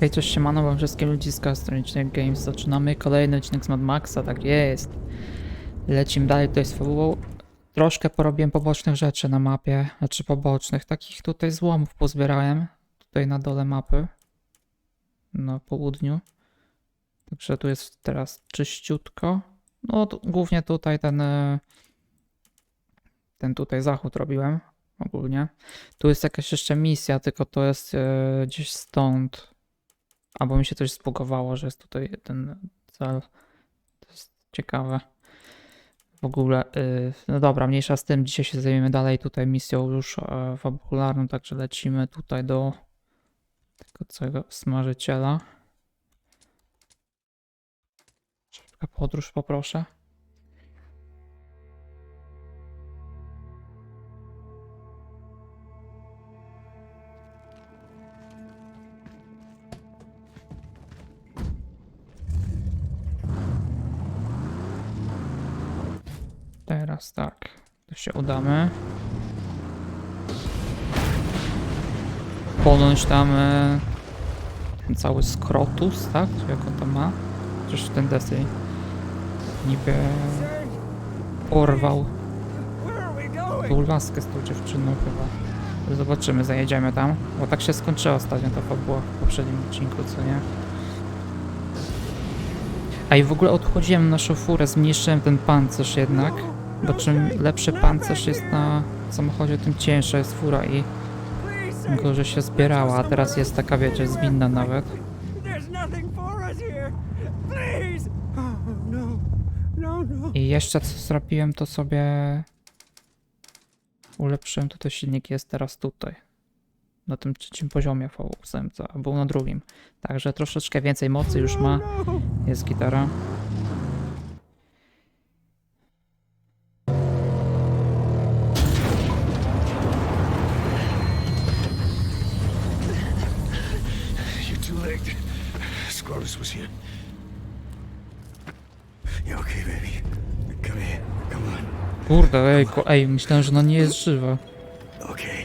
Hej, cześć, siemano wam wszystkie ludziska stronicznych Games. Zaczynamy kolejny odcinek z Mad Maxa, tak jest. Lecimy dalej tutaj z fabułą. Troszkę porobiłem pobocznych rzeczy na mapie, znaczy pobocznych, takich tutaj złomów pozbierałem. Tutaj na dole mapy. Na południu. Także tu jest teraz czyściutko. No, głównie tutaj ten... e, Ten tutaj zachód robiłem ogólnie. Tu jest jakaś jeszcze misja, tylko to jest e, gdzieś stąd. Albo mi się coś zbugowało, że jest tutaj ten cel. To jest ciekawe. W ogóle, y, no dobra, mniejsza z tym. Dzisiaj się zajmiemy dalej tutaj misją już e, fabularną, także lecimy tutaj do tego całego smażyciela. Szybka podróż poproszę. Udamy. Ponoć tam e, cały skrotus, tak? Czy jak on tam ma? Przecież ten Destiny niby porwał tą laskę z tą dziewczyną chyba. Zobaczymy, zajedziemy tam. Bo tak się skończyła ostatnio ta fabuła w poprzednim odcinku, co nie? A i w ogóle odchodziłem na szofurę, zmniejszyłem ten pancerz jednak. Bo czym lepszy pancerz jest na samochodzie, tym cięższa jest fura i gorzej się zbierała. A teraz jest taka, wiecie, zwinna nawet. Oh, no. No, no. I jeszcze co zrobiłem, to sobie ulepszyłem tutaj silnik, jest teraz tutaj. Na tym trzecim poziomie w ósemce, a był na drugim. Także troszeczkę więcej mocy już ma. No. Jest gitara. Scrotus was here. You okay, baby? Come here. Come on. Kurde, ejku, ej, myślałem, że ona nie jest żywa. Okay.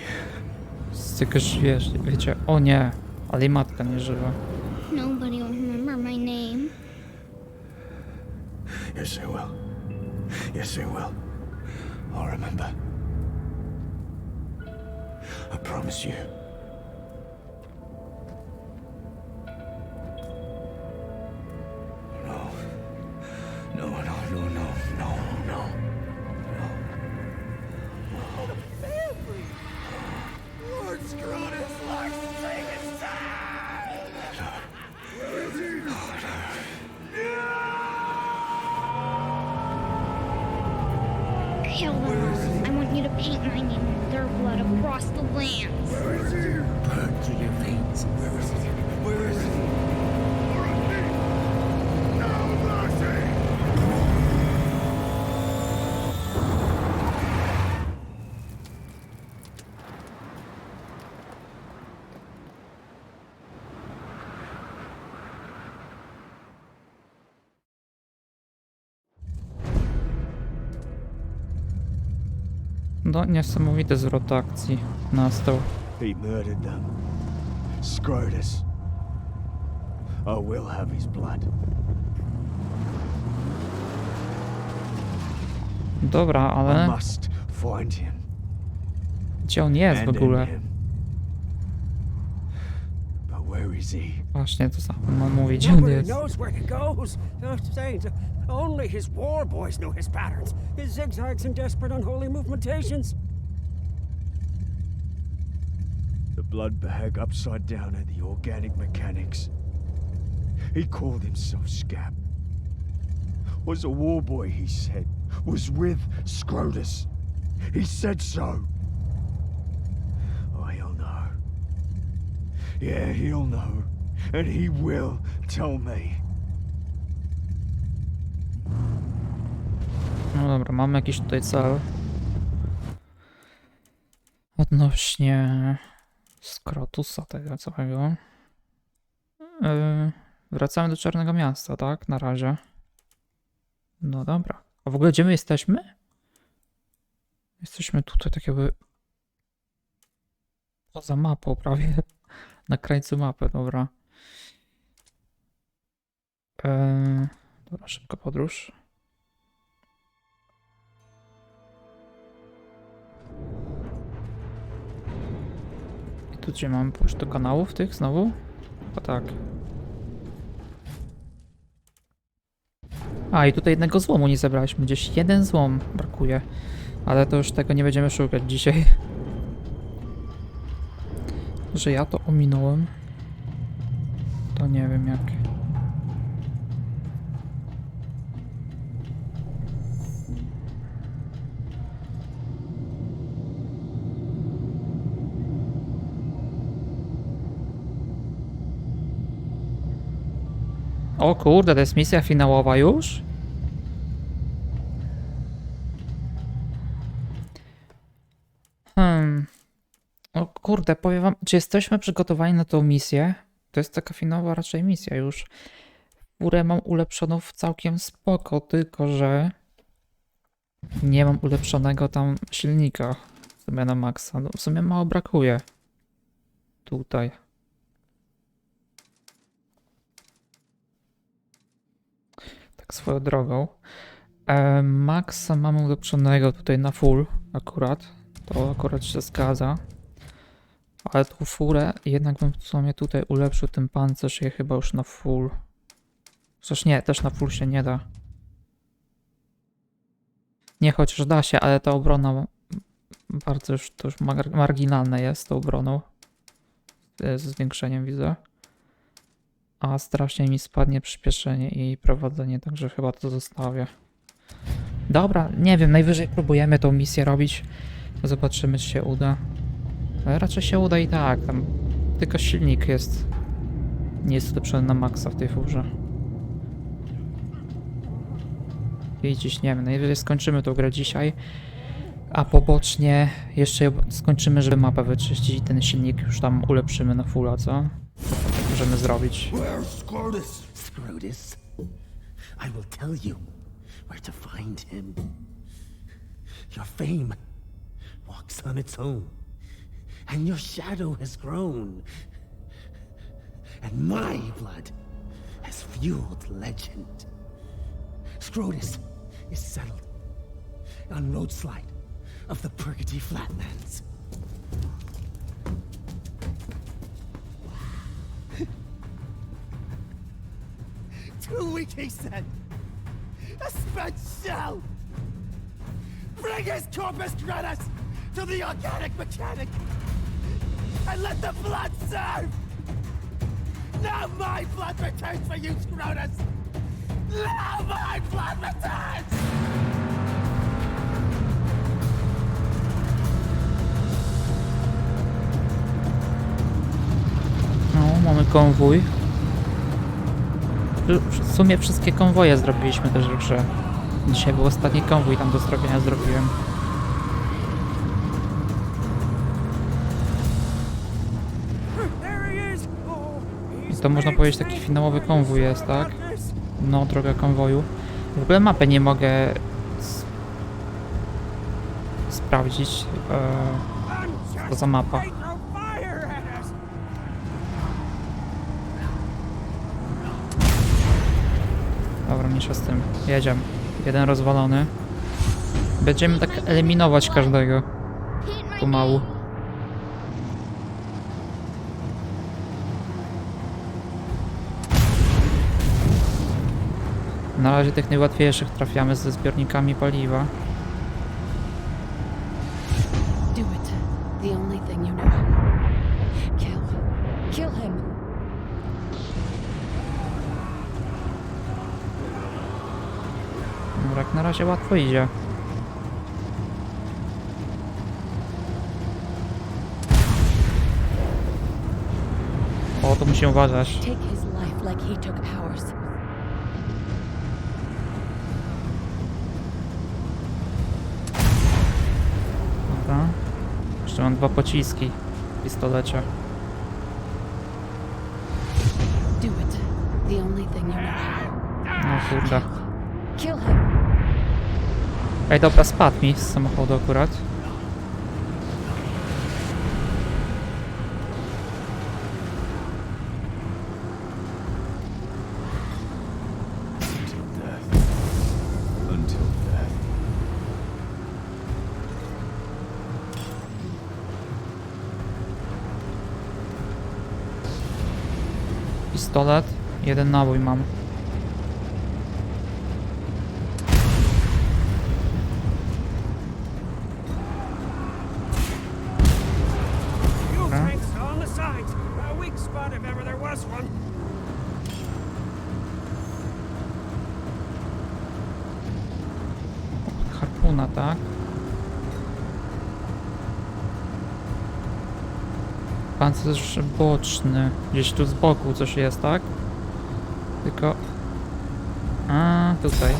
Tylko wiesz, wiecie, o nie, ale i matka nie żywa. Nobody will remember my name. Yes, they will. Yes, they will. I'll remember. I promise you. Across the lands. Burn through your veins. Where is it? Where is it? No, niesamowity zwrot akcji nastał. He murdered them. Scrotus. I will have his blood. Dobra, ale gdzie on jest w ogóle? End him. But where is he? Właśnie to samo mam mówić, gdzie on Nobody jest. knows where he goes. No, Saint, only his war boys know his patterns, his zigzags and desperate unholy movementations. The blood bag upside down at the organic mechanics. He called himself Scab. Was a war boy, he said. Was with Scrotus. He said so. Yeah, he'll know. And he will tell me. No dobra, mamy jakiś tutaj cel. Odnośnie Skrotusa tego całego. Yy, wracamy do Czarnego Miasta, tak? Na razie. No dobra. A w ogóle gdzie my jesteśmy? Jesteśmy tutaj tak jakby poza mapą prawie. Na krańcu mapy, dobra. Eee, dobra, szybka podróż. I tu gdzie mamy pójść do kanałów tych znowu? O tak. A i tutaj jednego złomu nie zebraliśmy. Gdzieś jeden złom brakuje. Ale to już tego nie będziemy szukać dzisiaj. Że ja to ominąłem. To nie wiem jak. O kurde, to jest misja finałowa już? Hmm. O kurde, powiem wam, czy jesteśmy przygotowani na tą misję? To jest taka finałowa raczej misja już. Furę mam ulepszoną w całkiem spoko, tylko że nie mam ulepszonego tam silnika w sumie na maksa. No, w sumie mało brakuje. Tutaj. Tak swoją drogą. E, Maxa mamy ulepszonego tutaj na full akurat. To akurat się zgadza. Ale tą furę jednak bym w sumie tutaj ulepszył ten pancerz i chyba już na full. Chociaż nie, też na full się nie da. Nie, chociaż da się, ale ta obrona bardzo już, to już mar- marginalne jest tą obroną. E, Z zwiększeniem widzę. A strasznie mi spadnie przyspieszenie i prowadzenie, także chyba to zostawię. Dobra, nie wiem, najwyżej próbujemy tą misję robić. Zobaczymy, czy się uda. Ale raczej się uda i tak, tam tylko silnik jest. Nie jest ulepszony na maksa w tej furze. I dziś nie wiem, najwyżej skończymy tą grę dzisiaj. A pobocznie jeszcze skończymy, żeby mapę wyczyścić i ten silnik już tam ulepszymy na fulla, co? Możemy zrobić. I will tell you where to find him. Your fame walks on its own, and your shadow has grown. And my blood has fueled legend. Scrotus is settled on Roadslide of the Purgatory Flatlands. Too weak, he said. A spent shell. Bring his corpus gratis to the organic mechanic and let the blood serve. Now my blood returns for you, Scrotus. Now my blood returns. No, mamy konwój. W sumie wszystkie konwoje zrobiliśmy też w grze. Dzisiaj był ostatni konwój tam do zrobienia zrobiłem. To można powiedzieć taki finałowy konwój jest, tak? No, droga konwoju. W ogóle mapę nie mogę sprawdzić. E, just Co za mapa? dobra, mniejsza z tym. Jedziemy. Jeden rozwalony. Będziemy tak eliminować każdego. Pomału. Na razie tych najłatwiejszych trafiamy ze zbiornikami paliwa. Dobra, jak na razie łatwo idzie. O, to musimy uważać. Take his life like he took ours. Dobra. Jeszcze mam dwa pociski w pistolecie. No kurde. Ej, dobra, spadł mi z samochodu akurat. Pistolet. Jeden nabój mam. Fuel Huh? tanks on the sides. A weak spot if ever there was one. Harpuna, tak? Pancerz boczny. Gdzieś tu z boku coś jest, tak? Tylko... A, tutaj.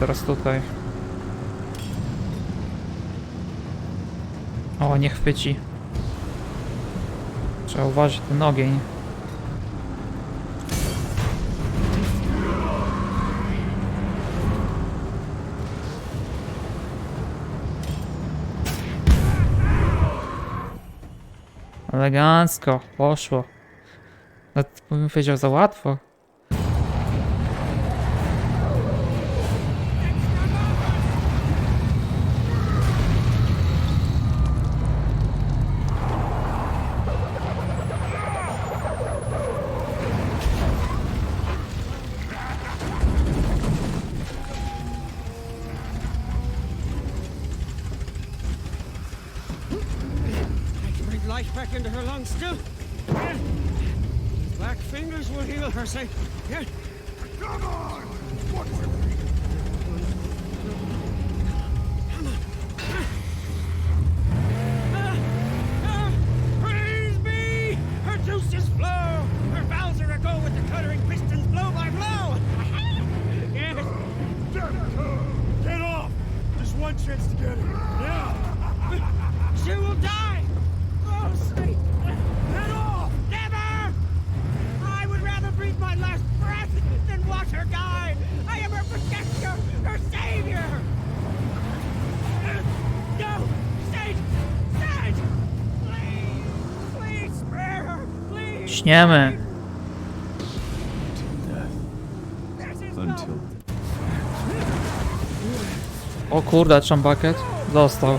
Teraz tutaj. O, nie chwyci. Trzeba uważać ten ogień. Elegancko, poszło. Nawet bym powiedział za łatwo. Back into her lungs still. Yeah. Black fingers will heal her, say. Yeah. Come on! What's Praise be! Her juices flow! Her valves are aglow with the cuttering pistons blow by blow! yes! Get off! Just one chance to get it. Yeah! She will die! Please! Śniemy. This is. Until O kurde, Chambucket. Dostał.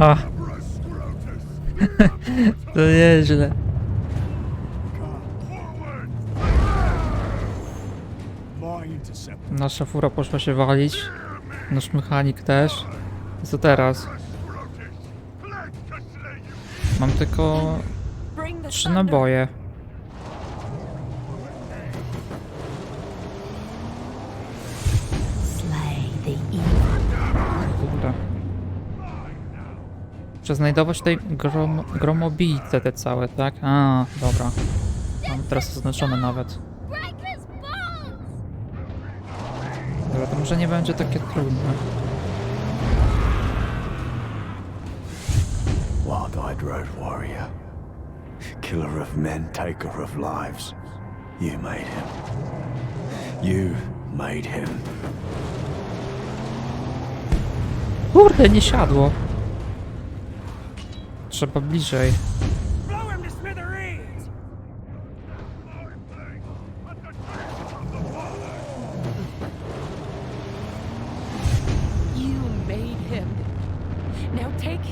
Aha. to nieźle. Nasza fura poszła się walić. Nasz mechanik też. Co teraz? Mam tylko trzy naboje. Muszę znajdować tutaj grom, gromobijce te całe, tak? A, dobra. Mam teraz zaznaczone nawet. Dobra, to może nie będzie takie trudne. Wild-eyed road warrior. Killer of men, taker of lives. You made him. You made him. Kurde, nie siadło.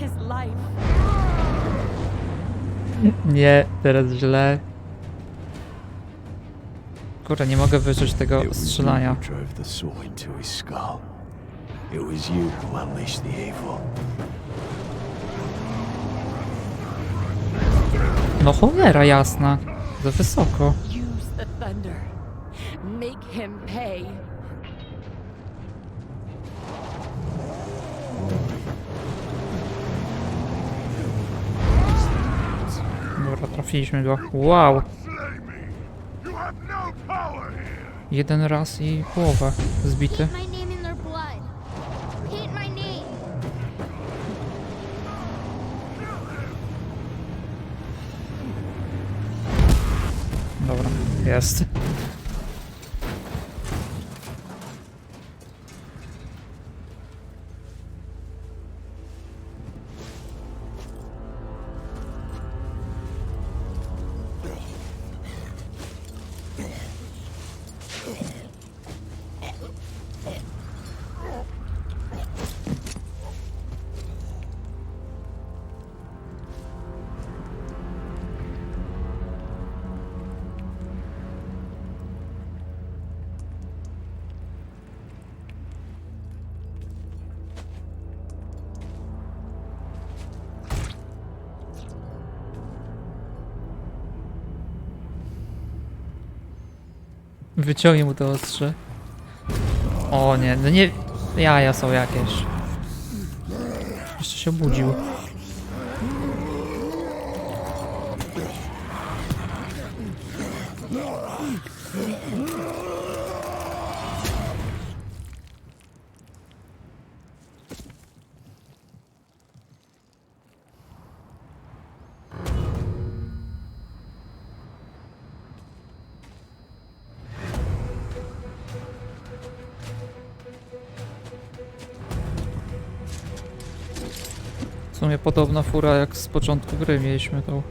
His life. Nie, teraz źle. Kurde, nie mogę wyczuć tego It was you strzelania. who drove the saw into his skull. It was you who unleashed the evil. No cholera jasna. Za wysoko. Dobra, trafiliśmy go. Wow! No! Jeden raz i połowę zbity. Jest. Wyciągnie mu to ostrze. O nie, no nie... Jaja są jakieś. Jeszcze się obudził. Sumie podobna fura jak z początku gry mieliśmy tą.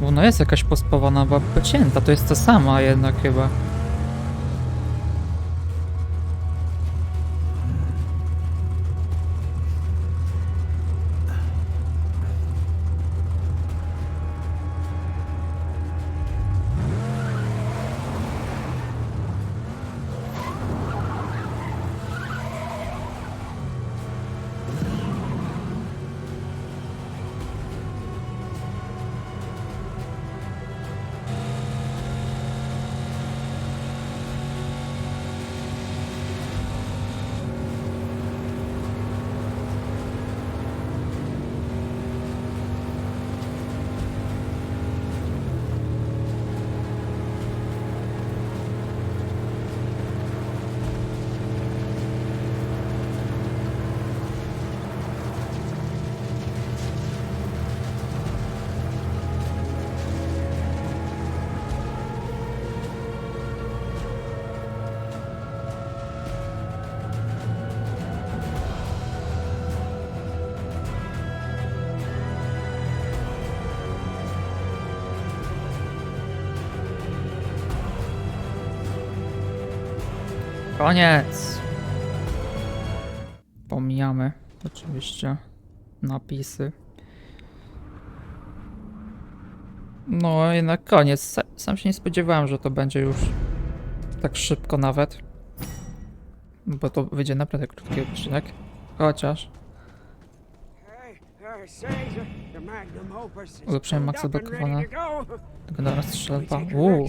Bo Ona jest jakaś pospawana, była pocięta, to jest ta sama jednak chyba. Koniec! Pomijamy oczywiście napisy. No jednak koniec. Sa- Sam się nie spodziewałem, że to będzie już tak szybko nawet. Bo to wyjdzie naprawdę krótki odcinek. Chociaż Ulepszenie filled maksa up and blokowane. ready to go. tylko na raz We strzelba. take a Uuu.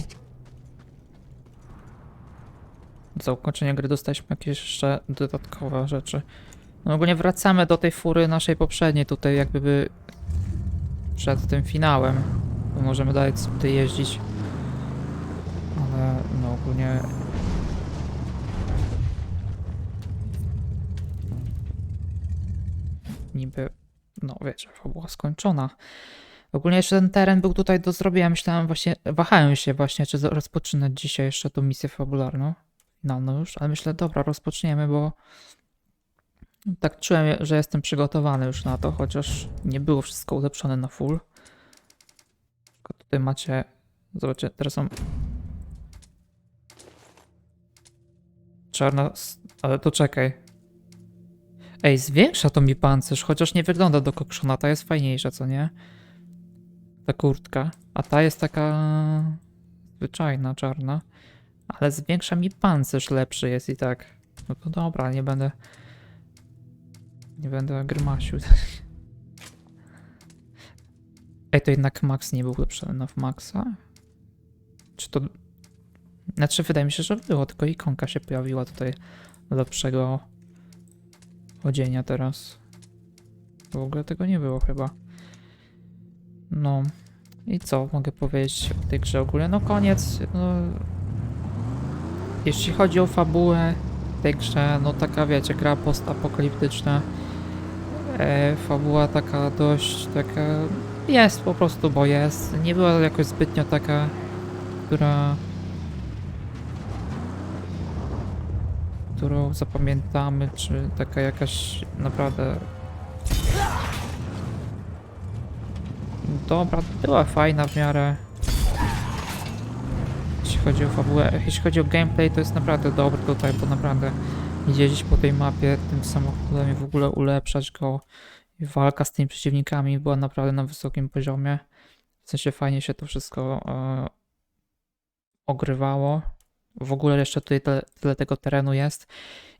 Rest. Za ukończenie gry dostaliśmy jakieś jeszcze dodatkowe rzeczy. No ogólnie wracamy do tej fury naszej poprzedniej tutaj jakby by przed tym finałem. Bo możemy dalej tutaj jeździć. Ale no ogólnie... Niby, no wiecie, była skończona. Ogólnie jeszcze ten teren był tutaj do zrobienia. Myślałem właśnie, wahałem się właśnie, czy rozpoczynać dzisiaj jeszcze tą misję fabularną finalną już, ale myślę, dobra, rozpoczniemy, bo tak czułem, że jestem przygotowany już na to, chociaż nie było wszystko ulepszone na full. Tylko tutaj macie, zobaczcie, teraz są czarna, ale to czekaj. Ej, zwiększa to mi pancerz, chociaż nie wygląda do kokszona, ta jest fajniejsza, co nie? Ta kurtka, a ta jest taka zwyczajna, czarna. Ale zwiększa mi pancerz lepszy jest i tak. No to dobra, nie będę Nie będę grymasił. Ej, to jednak Max nie był lepszy na Maxa? Czy to... Znaczy, wydaje mi się, że było, tylko ikonka się pojawiła tutaj lepszego odzienia teraz. W ogóle tego nie było chyba. No. I co mogę powiedzieć o tej grze ogólnie? No koniec. No, jeśli chodzi o fabułę tej grze, no taka wiecie, gra postapokaliptyczna. E, fabuła taka dość taka jest po prostu, bo jest. Nie była jakoś zbytnio taka, która którą zapamiętamy, czy taka jakaś naprawdę dobra, była fajna w miarę. Jeśli chodzi o fabułę, jeśli chodzi o gameplay, to jest naprawdę dobry tutaj, bo naprawdę jeździć po tej mapie tym samochodem i w ogóle ulepszać go. Walka z tymi przeciwnikami była naprawdę na wysokim poziomie. W sensie fajnie się to wszystko e, ogrywało. W ogóle jeszcze tutaj tyle, tyle tego terenu jest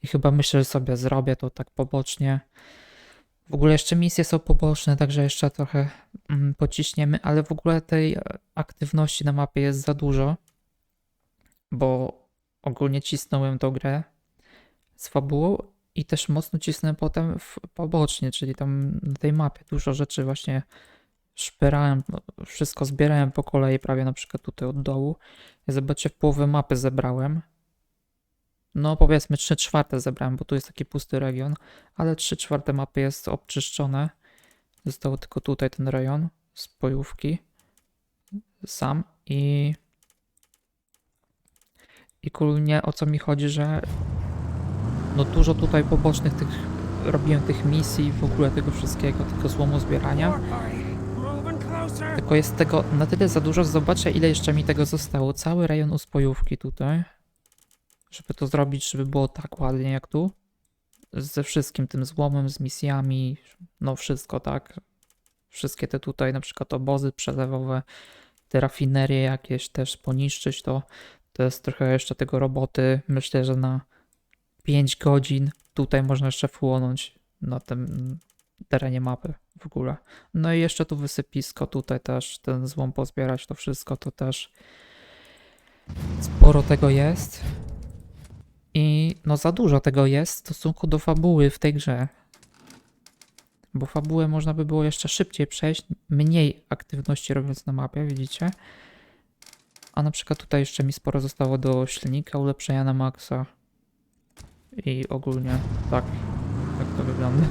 i chyba myślę, że sobie zrobię to tak pobocznie. W ogóle jeszcze misje są poboczne, także jeszcze trochę mm, pociśniemy, ale w ogóle tej e, aktywności na mapie jest za dużo, bo ogólnie cisnąłem tą grę z fabułą i też mocno cisnę potem w, pobocznie, czyli tam na tej mapie dużo rzeczy właśnie szperałem, no, wszystko zbierałem po kolei, prawie na przykład tutaj od dołu. Ja zobaczcie, w połowę mapy zebrałem. No powiedzmy 3 czwarte zebrałem, bo tu jest taki pusty region, ale 3 czwarte mapy jest obczyszczone. Zostało tylko tutaj ten rejon z bojówki sam i i kulnie o co mi chodzi, że no dużo tutaj pobocznych tych robiłem tych misji, w ogóle tego wszystkiego, tego złomu zbierania. Tylko jest tego na tyle za dużo, zobaczę ile jeszcze mi tego zostało. Cały rejon uspojówki tutaj. Żeby to zrobić, żeby było tak ładnie jak tu. Ze wszystkim tym złomem, z misjami, no wszystko tak. Wszystkie te tutaj na przykład obozy przelewowe, te rafinerie jakieś też poniszczyć, to to jest trochę jeszcze tego roboty. Myślę, że na 5 godzin tutaj można jeszcze wchłonąć na tym terenie mapy w ogóle. No i jeszcze tu wysypisko, tutaj też ten złom pozbierać, to wszystko to też sporo tego jest. I no za dużo tego jest w stosunku do fabuły w tej grze. Bo fabułę można by było jeszcze szybciej przejść, mniej aktywności robiąc na mapie, widzicie? A na przykład tutaj jeszcze mi sporo zostało do silnika, ulepszenia na maksa. I ogólnie tak, tak to wygląda.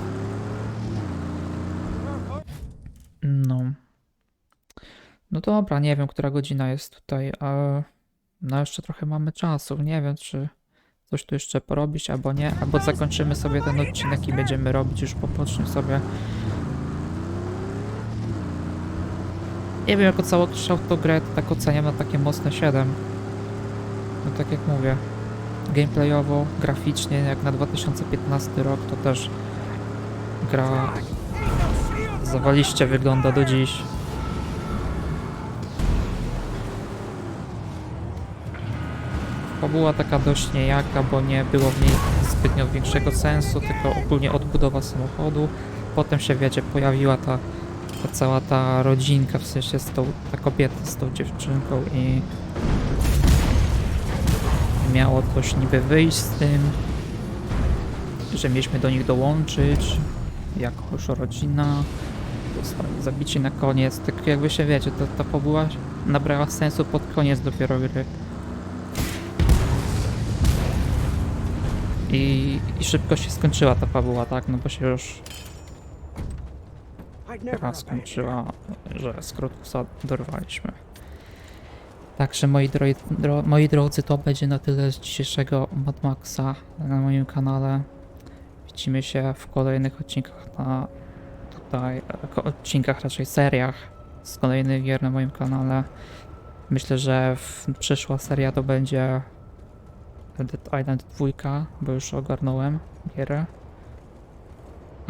No. No dobra, nie wiem, która godzina jest tutaj, ale no jeszcze trochę mamy czasu. Nie wiem, czy coś tu jeszcze porobić, albo nie, albo zakończymy sobie ten odcinek i będziemy robić już popocznie sobie. Nie wiem, jako całokształt to grę to tak oceniam na takie mocne 7. No tak jak mówię, gameplayowo, graficznie, jak na 2015 rok, to też gra zawaliście wygląda do dziś. Fabuła taka dość niejaka, bo nie było w niej zbytnio większego sensu, tylko ogólnie odbudowa samochodu. Potem się, wiecie, pojawiła ta, ta cała ta rodzinka, w sensie z tą, ta kobieta z tą dziewczynką i miało coś niby wyjść z tym, że mieliśmy do nich dołączyć jako już rodzina zabici na koniec. Tak jakby się wiecie, to ta fabuła nabrała sensu pod koniec dopiero gry. I, I szybko się skończyła ta fabuła, tak? No bo się już Abandon skończyła, że skrótusa dorwaliśmy. Także moi, droi, dro, moi drodzy, to będzie na tyle z dzisiejszego Mad Maxa na moim kanale. Widzimy się w kolejnych odcinkach na tutaj, odcinkach, raczej seriach z kolejnych gier na moim kanale. Myślę, że w, przyszła seria to będzie Dead Island 2, bo już ogarnąłem gierę.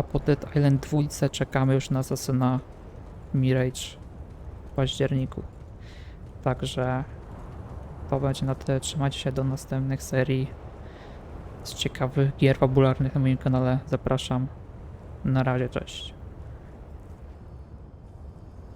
A po Dead Island 2 czekamy już na Assassina Mirage w październiku. Także to będzie na tyle. Trzymajcie się do następnych serii z ciekawych gier fabularnych na moim kanale. Zapraszam. Na razie, cześć.